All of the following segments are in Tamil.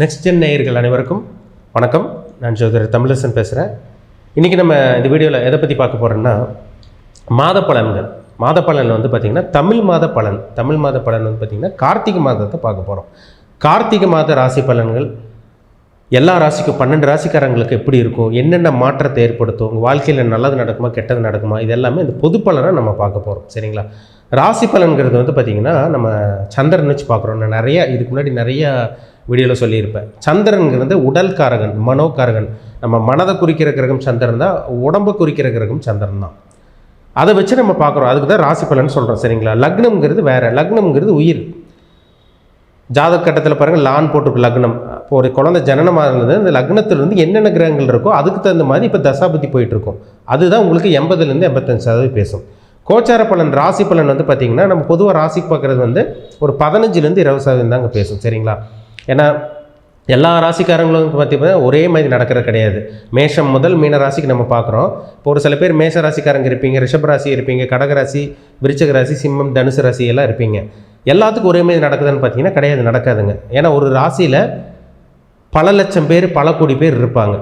நெக்ஸ்ட் ஜென் நேயர்கள் அனைவருக்கும் வணக்கம். நான் ஜோதிடர் தமிழரசன் பேசுகிறேன் இன்றைக்கி நம்ம இந்த வீடியோவில் எதை பற்றி பார்க்க போகிறோம்னா மாத பலன்கள் மாத பலன் வந்து பார்த்திங்கன்னா தமிழ் மாத பலன் தமிழ் மாத பலன் வந்து பார்த்திங்கன்னா கார்த்திகை மாதத்தை பார்க்க போகிறோம் கார்த்திகை மாத ராசி பலன்கள் எல்லா ராசிக்கும் பன்னெண்டு ராசிக்காரங்களுக்கு எப்படி இருக்கும்? என்னென்ன மாற்றத்தை ஏற்படுத்தும்? உங்கள் வாழ்க்கையில் நல்லது நடக்குமா கெட்டது நடக்குமா? இது எல்லாமே இந்த பொது பலனாக நம்ம பார்க்க போகிறோம் சரிங்களா? ராசி பலன்கிறது வந்து பார்த்திங்கன்னா நம்ம சந்திரன் வச்சு பார்க்குறோம். நான் நிறையா இதுக்கு முன்னாடி நிறையா வீடியோவில் சொல்லியிருப்பேன். சந்திரன்கிறது உடல்காரகன் மனோக்காரகன் மனோகாரகன். நம்ம மனதை குறிக்கிற கிரகம் சந்திரன் தான் உடம்பை குறிக்கிற கிரகம் சந்திரன் தான். அதை வச்சு நம்ம பார்க்குறோம். அதுக்கு தான் ராசி பலன் சொல்கிறோம் சரிங்களா? லக்னம்ங்கிறது வேறு லக்னம்ங்கிறது உயிர். ஜாதக கட்டத்தில் பாருங்கள் லான் போட்டிருக்கு லக்னம். இப்போ ஒரு குழந்தை ஜனனமாக இருந்தது அந்த லக்னத்திலிருந்து என்னென்ன கிரகங்கள் இருக்கோ அதுக்கு தகுந்த மாதிரி இப்போ தசாபதி போயிட்டுருக்கோம். அதுதான் உங்களுக்கு எண்பதுலேருந்து எண்பத்தஞ்சு சதவீதம் பேசும். கோச்சார பலன் ராசி பலன் வந்து பார்த்திங்கன்னா நம்ம பொதுவாக ராசிக்கு பார்க்குறது வந்து ஒரு பதினஞ்சுலேருந்து இருபது சதவீதம் தாங்க பேசும் சரிங்களா? ஏன்னா எல்லா ராசிக்காரங்களும் பார்த்தீங்கன்னா ஒரே மாதிரி நடக்கிறது கிடையாது. மேஷம் முதல் மீன ராசிக்கு நம்ம பார்க்குறோம் இப்போ ஒரு சில பேர் மேஷ ராசிக்காரங்க இருப்பீங்க ரிஷப ராசி இருப்பீங்க கடக ராசி விருச்சக ராசி சிம்மம் தனுசு ராசி எல்லாம் இருப்பீங்க. எல்லாத்துக்கும் ஒரே மாதிரி நடக்குதுன்னு பார்த்தீங்கன்னா கிடையாது நடக்காதுங்க. ஏன்னா ஒரு ராசியில் பல லட்சம் பேர் பல கோடி பேர் இருப்பாங்க.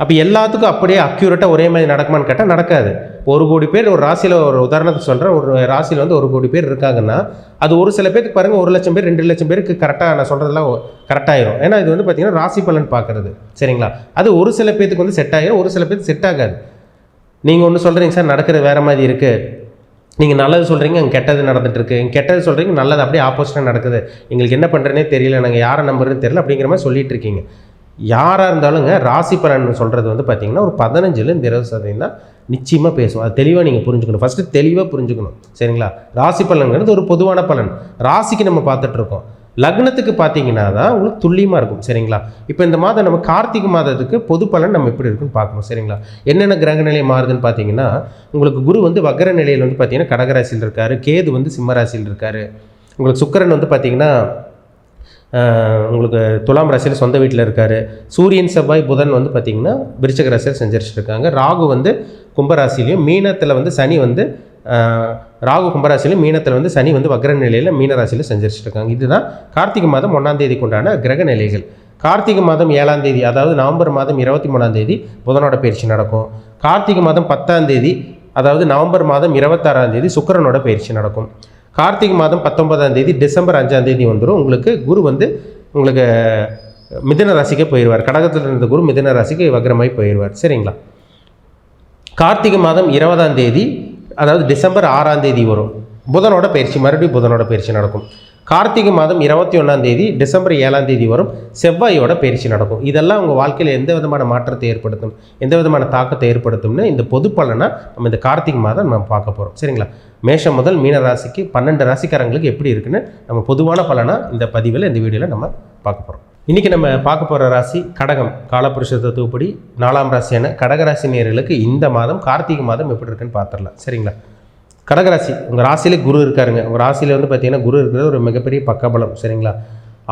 அப்போ எல்லாத்துக்கும் அப்படியே அக்யூரேட்டாக ஒரே மாதிரி நடக்குமான்னு கேட்டால் நடக்காது. ஒரு கோடி பேர் ஒரு ராசியில் ஒரு உதாரணத்துக்கு சொல்கிறேன் ஒரு ராசியில் வந்து ஒரு கோடி பேர் இருக்காங்கன்னா அது ஒரு சில பேருக்கு பாருங்கள் ஒரு லட்சம் பேர் ரெண்டு லட்சம் பேருக்கு கரெக்டாக நான் சொல்கிறதெல்லாம் கரெக்டாயிரும் ஏன்னா இது வந்து பார்த்திங்கன்னா ராசி பலன் பார்க்குறது சரிங்களா? அது ஒரு சில பேத்துக்கு வந்து செட் ஆகிடும் ஒரு சில பேருக்கு செட் ஆகாது. நீங்கள் ஒன்று சொல்கிறீங்க சார் நடக்கிறது வேறு மாதிரி இருக்குது நீங்கள் நல்லது சொல்கிறீங்க அங்கே கெட்டது நடந்துட்டுருக்கு. இங்கே கெட்டது சொல்கிறீங்க நல்லது அப்படியே ஆப்போசிட்டாக நடக்குது. எங்களுக்கு என்ன பண்ணுறேனே தெரியல நாங்கள் யாரை நம்புறதுன்னு தெரியல அப்படிங்கிற மாதிரி சொல்லிட்டு இருக்கீங்க. யாராக இருந்தாலுங்க ராசி பலன் சொல்கிறது வந்து பார்த்தீங்கன்னா ஒரு பதினஞ்சுலேருந்து இருபது சதவீதம் தான் நிச்சயமாக பேசுவோம். அது தெளிவாக நீங்கள் புரிஞ்சுக்கணும். ஃபஸ்ட்டு தெளிவாக புரிஞ்சுக்கணும். சரிங்களா? ராசி பலன்கிறது ஒரு பொதுவான பலன். ராசிக்கு நம்ம பார்த்துட்ருக்கோம். லக்னத்துக்கு பார்த்தீங்கன்னா தான் உங்களுக்கு துல்லியமாக இருக்கும். சரிங்களா? இப்போ இந்த மாதம் நம்ம கார்த்திகை மாதத்துக்கு பொது பலன் நம்ம எப்படி இருக்குன்னு பார்க்கணும். சரிங்களா? என்னென்ன கிரக நிலை மாறுதுன்னு பார்த்தீங்கன்னா உங்களுக்கு குரு வந்து வக்கர நிலையில் வந்து பார்த்தீங்கன்னா கடகராசியில் இருக்கார். கேது வந்து சிம்மராசியில் இருக்கார். உங்களுக்கு சுக்கரன் வந்து பார்த்தீங்கன்னா உங்களுக்கு துலாம் ராசியில் சொந்த வீட்டில் இருக்கார். சூரியன் செவ்வாய் புதன் வந்து பார்த்திங்கன்னா விருச்சக ராசியில் செஞ்சரிச்சிட்டு இருக்காங்க ராகு வந்து கும்பராசிலையும் மீனத்தில் வந்து சனி வந்து ராகு கும்பராசிலையும் மீனத்தில் வந்து சனி வந்து வக்ர நிலையில் மீனராசியில் ராசியில் இருக்காங்க இதுதான் கார்த்திகை மாதம் ஒன்றாம் தேதிக்கு உண்டான கிரக நிலைகள். கார்த்திகை மாதம் ஏழாம் தேதி அதாவது நவம்பர் மாதம் இருபத்தி மூணாம் தேதி புதனோட பயிற்சி நடக்கும். கார்த்திகை மாதம் பத்தாம் தேதி அதாவது நவம்பர் மாதம் இருபத்தாறாம் தேதி சுக்கிரனோட பயிற்சி நடக்கும். கார்த்திகை மாதம் பத்தொன்பதாம் தேதி டிசம்பர் அஞ்சாம் தேதி வந்துடும் உங்களுக்கு குரு வந்து உங்களுக்கு மிதன ராசிக்கே போயிடுவார் கடகத்தில் இருந்த குரு மிதன ராசிக்கு வக்ரமாய் போயிடுவார் சரிங்களா? கார்த்திகை மாதம் இருபதாம் தேதி அதாவது டிசம்பர் ஆறாம் தேதி வரும். புதனோட பயிற்சி மறுபடியும் புதனோட பயிற்சி நடக்கும். கார்த்திகை மாதம் இருபத்தி ஒன்றாம் தேதி டிசம்பர் ஏழாம் தேதி வரும் செவ்வாயோட பயிற்சி நடக்கும். இதெல்லாம் உங்கள் வாழ்க்கையில் எந்த விதமான மாற்றத்தை ஏற்படுத்தும் எந்த விதமான தாக்கத்தை ஏற்படுத்தும்னு இந்த பொது பலனை நம்ம இந்த கார்த்திகை மாதம் நம்ம பார்க்க போகிறோம் சரிங்களா? மேஷம் முதல் மீன ராசிக்கு பன்னெண்டு ராசிக்காரங்களுக்கு எப்படி இருக்குன்னு நம்ம பொதுவான பலனாக இந்த பதிவில் இந்த வீடியோவில் நம்ம பார்க்க போகிறோம் இன்றைக்கி நம்ம பார்க்க போகிற ராசி கடகம் காலப்புருஷ தத்துவப்படி நாலாம் ராசியான கடகராசி நேர்களுக்கு இந்த மாதம் கார்த்திகை மாதம் எப்படி இருக்குன்னு பார்த்துடலாம். சரிங்களா? கடகராசி உங்கள் ராசியிலே குரு இருக்காருங்க. உங்கள் ராசியில் வந்து பார்த்தீங்கன்னா குரு இருக்கிறது ஒரு மிகப்பெரிய பக்கபலம் சரிங்களா?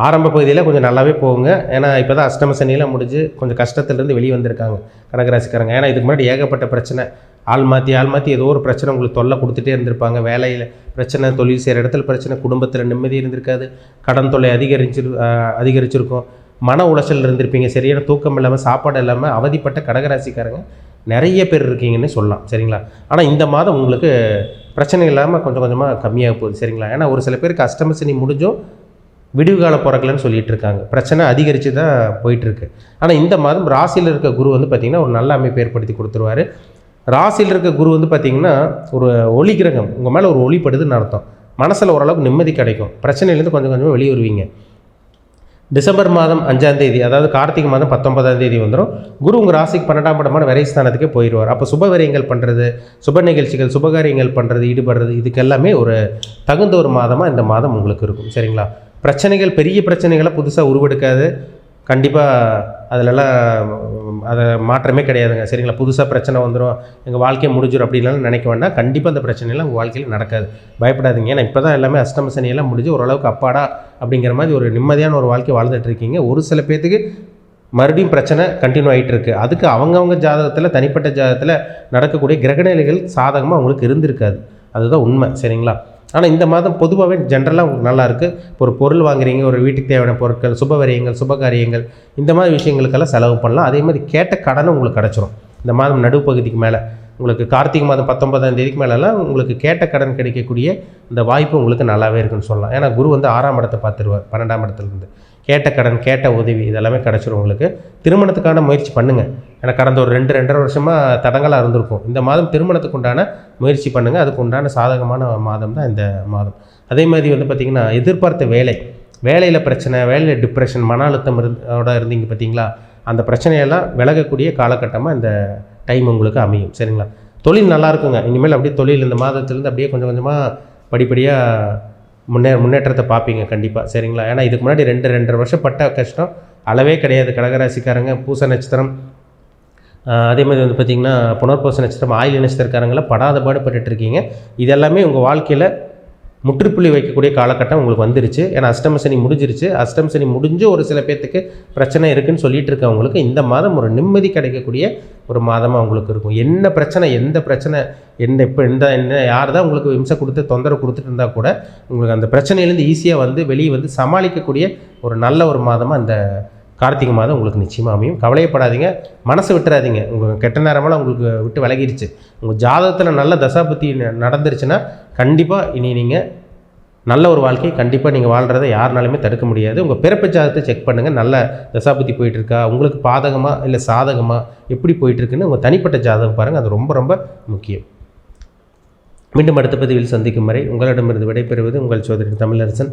ஆரம்ப பகுதியில் கொஞ்சம் நல்லாவே போகுங்க. ஏன்னா இப்போ தான் அஷ்டம சனியெல்லாம் முடிஞ்சு கொஞ்சம் கஷ்டத்துலேருந்து வெளியே வந்திருக்காங்க கடகராசிக்காரங்க. ஏன்னா இதுக்கு முன்னாடி ஏகப்பட்ட பிரச்சனை. ஆள் மாற்றி ஆள் மாற்றி ஏதோ ஒரு பிரச்சனை உங்களுக்கு தொல்லை கொடுத்துட்டே இருந்திருப்பாங்க. வேலையில் பிரச்சனை தொழில் செய்கிற இடத்துல பிரச்சனை குடும்பத்தில் நிம்மதி இருந்திருக்காது. கடன் தொல்லை அதிகரிச்சிரு அதிகரிச்சிருக்கும். மன உளைச்சல் இருந்திருப்பீங்க. சரியான தூக்கம் இல்லாமல் சாப்பாடு இல்லாமல் அவதிப்பட்ட கடகராசிக்காரங்க நிறைய பேர் இருக்கீங்கன்னு சொல்லலாம் சரிங்களா? ஆனால் இந்த மாதம் உங்களுக்கு பிரச்சனை இல்லாமல் கொஞ்சம் கொஞ்சமாக கம்மியாக போகுது. சரிங்களா? ஏன்னா ஒரு சில பேர் கஸ்டமர்ஸ் நீ முடிஞ்சும் விடிவு கால பிறக்கலன்னு சொல்லிட்டு இருக்காங்க. பிரச்சனை அதிகரித்து தான் போயிட்டுருக்கு. ஆனால் இந்த மாதம் ராசியில் இருக்க குரு வந்து பார்த்திங்கன்னா ஒரு நல்ல அமைப்பு ஏற்படுத்தி கொடுத்துருவாரு. ராசியில் இருக்க குரு வந்து பார்த்திங்கன்னா ஒரு ஒளி கிரகம். உங்கள் மேலே ஒரு ஒளிப்படுதுன்னு அர்த்தம். மனசில் ஓரளவுக்கு நிம்மதி கிடைக்கும். பிரச்சனையிலேருந்து கொஞ்சம் கொஞ்சமாக வெளியே வருவீங்க டிசம்பர் மாதம் அஞ்சாம் தேதி அதாவது கார்த்திகை மாதம் பத்தொன்பதாம் தேதி வந்துடும் குரு உங்கள் ராசிக்கு பன்னெண்டாம் படமான விரைஸ்தானத்துக்கே போயிடுவார் அப்போ சுபவிரயங்கள் பண்ணுறது சுப நிகழ்ச்சிகள் சுபகாரியங்கள் பண்ணுறது ஈடுபடுறது இதுக்கு எல்லாமே ஒரு தகுந்த ஒரு மாதமாக இந்த மாதம் உங்களுக்கு இருக்கும். சரிங்களா? பிரச்சனைகள் பெரிய பிரச்சனைகளை புதுசாக உருவெடுக்காது. கண்டிப்பாக அதிலெல்லாம் அதை மாற்றமே கிடையாதுங்க. சரிங்களா? புதுசாக பிரச்சனை வந்துடும் எங்கள் வாழ்க்கையை முடிஞ்சிடும் அப்படின்லாம் நினைக்க வேண்டாம். கண்டிப்பாக அந்த பிரச்சனைலாம் உங்கள் வாழ்க்கையில் நடக்காது. பயப்படாதீங்க. ஏன்னா இப்போ தான் எல்லாமே அஷ்டம சனியெல்லாம் முடிஞ்சு ஓரளவுக்கு அப்பாடா அப்படிங்கிற மாதிரி ஒரு நிம்மதியான ஒரு வாழ்க்கை வாழ்ந்துட்டு இருக்கீங்க ஒரு சில பேர்த்துக்கு மறுபடியும் பிரச்சனை கண்டினியூ ஆகிட்டு இருக்குது அதுக்கு அவங்கவுங்க ஜாதகத்தில் தனிப்பட்ட ஜாதகத்தில் நடக்கக்கூடிய கிரகநிலைகள் சாதகமாக அவங்களுக்கு இருந்திருக்காது. அதுதான் உண்மை. சரிங்களா? ஆனால் இந்த மாதம் பொதுவாகவே ஜென்ரலாக உங்களுக்கு நல்லாயிருக்கு இப்போ ஒரு பொருள் வாங்குறீங்க ஒரு வீட்டுக்கு தேவையான பொருட்கள் சுபவரியங்கள் சுபகாரியங்கள் இந்த மாதிரி விஷயங்களுக்கெல்லாம் செலவு பண்ணலாம். அதே மாதிரி கேட்ட கடனும் உங்களுக்கு கிடச்சிரும். இந்த மாதம் நடுப்பகுதிக்கு மேலே. உங்களுக்கு கார்த்திகை மாதம் பத்தொன்பதாம் தேதிக்கு மேலெல்லாம் உங்களுக்கு கேட்ட கடன் கிடைக்கக்கூடிய இந்த வாய்ப்பு உங்களுக்கு நல்லாவே இருக்குன்னு சொல்லலாம். ஏன்னா குரு வந்து ஆறாம் இடத்தை பார்த்துருவார் பன்னெண்டாம் இடத்துலேருந்து. கேட்ட கடன் கேட்ட உதவி இதெல்லாமே கிடச்சிரும் உங்களுக்கு. திருமணத்துக்கான முயற்சி பண்ணுங்கள் ஏன்னா கடந்த ஒரு ரெண்டு ரெண்டரை வருஷமாக தடங்களாக இருந்திருக்கும். இந்த மாதம் திருமணத்துக்கு உண்டான முயற்சி பண்ணுங்கள் அதுக்கு உண்டான சாதகமான மாதம் தான் இந்த மாதம். அதே மாதிரி வந்து பார்த்திங்கன்னா எதிர்பார்த்த வேலை. வேலையில் பிரச்சனை வேலையில் டிப்ரெஷன் மன அழுத்தம் இருந்தோட இருந்தீங்க பார்த்தீங்களா அந்த பிரச்சனையெல்லாம் விலகக்கூடிய காலகட்டமாக இந்த டைம் உங்களுக்கு அமையும். சரிங்களா? தொழில் நல்லா இருக்குங்க. இனிமேல் அப்படியே தொழில் இந்த மாதத்துலேருந்து அப்படியே கொஞ்சம் கொஞ்சமாக படிப்படியாக முன்னே முன்னேற்றத்தை பார்ப்பீங்க கண்டிப்பாக சரிங்களா? ஏன்னா இதுக்கு முன்னாடி ரெண்டு ரெண்டரை வருஷம் பட்ட கஷ்டம். அளவே கிடையாது. கடகராசிக்காரங்க பூச நட்சத்திரம் அதே மாதிரி வந்து பார்த்திங்கன்னா புனர்பூச நட்சத்திரம் ஆயுள் நட்சத்திரக்காரங்களாம் படாத பாடுபட்டுட்டு இருக்கீங்க. இதெல்லாமே உங்கள் வாழ்க்கையில் முற்றுப்புள்ளி வைக்கக்கூடிய காலகட்டம் உங்களுக்கு வந்துருச்சு. ஏன்னா அஷ்டம சனி முடிஞ்சிருச்சு. அஷ்டம சனி முடிஞ்சு ஒரு சில பேர்த்துக்கு பிரச்சனை இருக்குன்னு சொல்லிட்டு இருக்கவங்களுக்கு இந்த மாதம் ஒரு நிம்மதி கிடைக்கக்கூடிய ஒரு மாதமாக உங்களுக்கு இருக்கும். என்ன பிரச்சனை எந்த பிரச்சனை என்ன இப்போ எந்த என்ன யார் தான் உங்களுக்கு விம்சை கொடுத்து தொந்தரவு கொடுத்துட்டு இருந்தால் கூட உங்களுக்கு அந்த பிரச்சனையிலேருந்து ஈஸியாக வந்து வெளியே வந்து சமாளிக்கக்கூடிய ஒரு நல்ல ஒரு மாதமாக அந்த கார்த்திகை மாதம் உங்களுக்கு நிச்சயமாக அமையும். கவலையப்படாதீங்க. மனசை விட்டுறாதீங்க. உங்கள் கெட்ட நேரமெல்லாம் உங்களுக்கு விட்டு விலகிடுச்சு உங்கள் ஜாதகத்தில் நல்ல தசாபத்தி ந- நடந்துருச்சுன்னா கண்டிப்பாக இனி நீங்கள் நல்ல ஒரு வாழ்க்கையை கண்டிப்பாக நீங்கள் வாழ்கிறத யாருனாலுமே தடுக்க முடியாது. உங்கள் பிறப்பு ஜாதகத்தை செக் பண்ணுங்கள் நல்ல தசாபத்தி போயிட்டுருக்கா? உங்களுக்கு பாதகமாக இல்லை சாதகமாக எப்படி போயிட்டுருக்குன்னு உங்கள் தனிப்பட்ட ஜாதகம் பாருங்கள் அது ரொம்ப ரொம்ப முக்கியம். மீண்டும் அடுத்த பதிவில் சந்திக்கும் வரை உங்களிடமிருந்து விடைபெறுவது உங்கள் சோதரி தமிழரசன்.